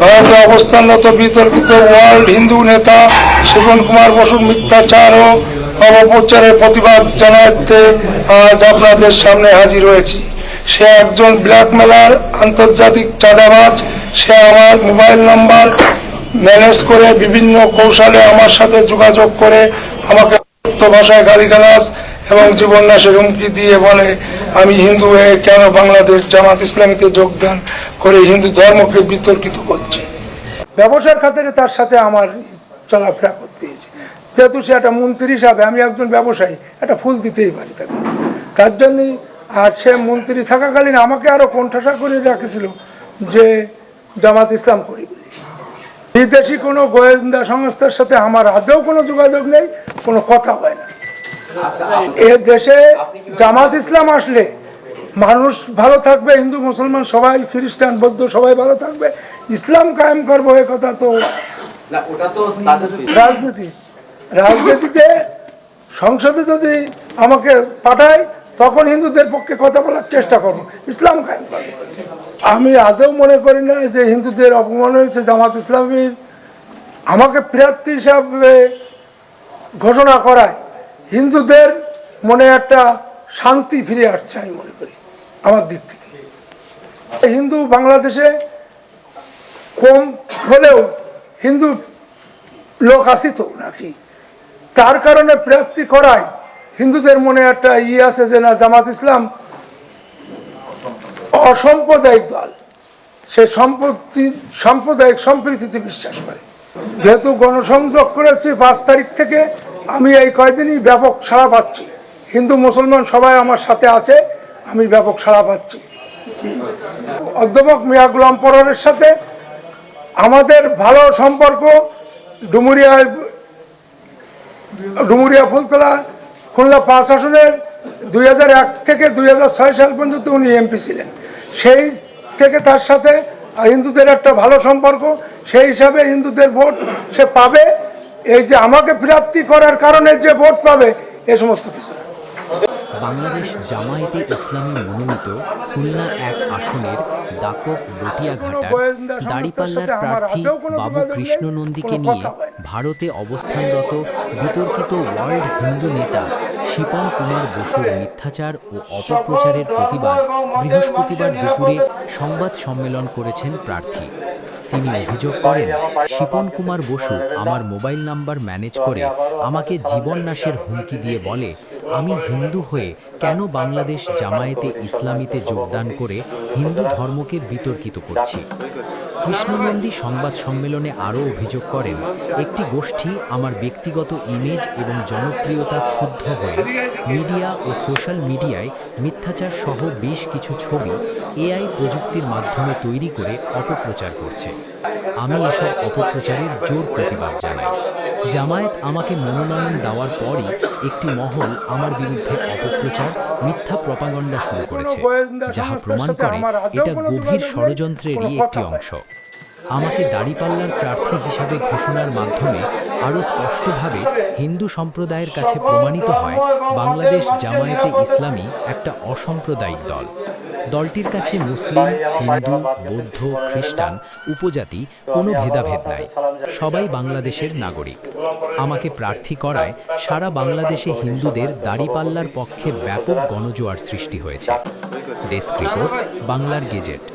ভারতে অবস্থানরত বিতর্কিত ওয়ার্ল্ড হিন্দু নেতা শিবন কুমার বসুর মিথ্যাচার ও অপপ্রচারের প্রতিবাদ জানাতে আজ আপনাদের সামনে হাজির হয়েছি। সে একজন ব্ল্যাকমেলার আন্তর্জাতিক চাঁদাবাজ। সে আমার মোবাইল নাম্বার ম্যানেজ করে বিভিন্ন কৌশলে আমার সাথে যোগাযোগ করে আমাকে ভাষায় গালিগালাজ এবং জীবন্যাসের হুমকি দিয়ে বলে, আমি হিন্দু হয়ে কেন বাংলাদেশ জামাত ইসলামীতে যোগদান করে হিন্দু ধর্মকে বিতর্কিত করছি? ব্যবসার খাতিরে তার সাথে আমার চলাফেরা করতে হয়েছে। যেহেতু সে একটা মন্ত্রী হিসাবে আমি একজন ব্যবসায়ী, একটা ফুল দিতেই পারি তাকে। তার জন্যই আর সে মন্ত্রী থাকাকালীন আমাকে আরও কণ্ঠাসা করে রাখেছিল যে জামাত ইসলাম করি বলে। বিদেশি কোনো গোয়েন্দা সংস্থার সাথে আমার আদৌ কোনো যোগাযোগ নেই, কোনো কথা হয় না। এ দেশে জামাত ইসলাম আসলে মানুষ ভালো থাকবে হিন্দু মুসলমান সবাই খ্রিস্টান বৌদ্ধ সবাই ভালো থাকবে। ইসলাম কায়েম করব এ কথা তো রাজনীতি। রাজনীতিতে সংসদে যদি আমাকে পাঠায় তখন হিন্দুদের পক্ষে কথা বলার চেষ্টা করব। ইসলাম কায়েম করব। আমি আদৌ মনে করি না যে হিন্দুদের অপমান হয়েছে জামাত ইসলামীর। আমাকে প্রার্থী হিসাবে ঘোষণা করায়। হিন্দুদের মনে একটা শান্তি ফিরে আসছে আমি মনে করি, আমার দিক থেকে। হিন্দু বাংলাদেশে কম হলেও হিন্দু লোক আসি তো নাকি? তার কারণে প্রার্থী করায় হিন্দুদের মনে একটা ই আছে যে, না, জামাত ইসলাম অসাম্প্রদায়িক দল। সে সম্পত্তি সাম্প্রদায়িক সম্প্রীতিতে বিশ্বাস করে। যেহেতু গণসংযোগ করেছি পাঁচ তারিখ থেকে আমি এই কয়দিনই ব্যাপক সাড়া পাচ্ছি। হিন্দু, মুসলমান সবাই আমার সাথে আছে, আমি ব্যাপক সাড়া পাচ্ছি। অধ্যাপক মিয়া গুলাম পরের সাথে আমাদের ভালো সম্পর্ক, ডুমুরিয়া ডুমুরিয়া ফুলতলা, খুলনা পাঁচ আসনের দুই থেকে দুই হাজার ছয় সাল পর্যন্ত উনি এমপি ছিলেন। সেই থেকে তার সাথে হিন্দুদের একটা ভালো সম্পর্ক, সেই হিসাবে হিন্দুদের ভোট সে পাবে। এই যে আমাকে প্রাপ্তি করার কারণে যে ভোট পাবে এ সমস্ত কিছু বাংলাদেশ জামায়াতে ইসলামী মনোনীত খুলনা এক আসনের দাপক লটিয়াঘাটার গোয়েন্দা দাড়িপাল্লার প্রার্থী বাবু কৃষ্ণ নন্দীকে নিয়ে। ভারতে অবস্থানরত বিতর্কিত ওয়ার্ল্ড হিন্দু নেতা শিপন কুমার বসুর মিথ্যাচার ও অপপ্রচারের প্রতিবাদ বৃহস্পতিবার দুপুরে সংবাদ সম্মেলন করেছেন প্রার্থী তিনি অভিযোগ করেন, শিপন কুমার বসু আমার মোবাইল নাম্বার ম্যানেজ করে আমাকে জীবন নাশের হুমকি দিয়ে বলে, আমি হিন্দু হয়ে কেন বাংলাদেশ জামায়েতে ইসলামীতে যোগদান করে হিন্দু ধর্মকে বিতর্কিত করছি? কৃষ্ণনন্দী সংবাদ সম্মেলনে আরও অভিযোগ করেন, একটি গোষ্ঠী আমার ব্যক্তিগত ইমেজ এবং জনপ্রিয়তা ক্ষুব্ধ হয়ে, মিডিয়া ও সোশ্যাল মিডিয়ায় মিথ্যাচার সহ বেশ কিছু ছবি এআই প্রযুক্তির মাধ্যমে তৈরি করে অপপ্রচার করছে। আমি এসব অপপ্রচারের জোর প্রতিবাদ জানাই। জামায়াত আমাকে মনোনয়ন দেওয়ার পরই একটি মহল আমার বিরুদ্ধে অপপ্রচার মিথ্যা প্রপাগণ্ডা শুরু করেছে যাহা প্রমাণ করে এটা গভীর ষড়যন্ত্রেরই একটি অংশ। আমাকে দাড়িপাল্লার প্রার্থী হিসাবে ঘোষণার মাধ্যমে আরও স্পষ্টভাবে হিন্দু সম্প্রদায়ের কাছে প্রমাণিত হয় বাংলাদেশ জামায়াতে ইসলামী একটা অসাম্প্রদায়িক দল। দলটির কাছে মুসলিম, হিন্দু, বৌদ্ধ, খ্রিস্টান, উপজাতি কোনো ভেদাভেদ নাই। সবাই বাংলাদেশের নাগরিক। আমাকে প্রার্থী করায় সারা বাংলাদেশে হিন্দুদের দাড়িপাল্লার পক্ষে ব্যাপক গণজোয়ার সৃষ্টি হয়েছে। ডেস্ক রিপোর্ট, বাংলার গেজেট।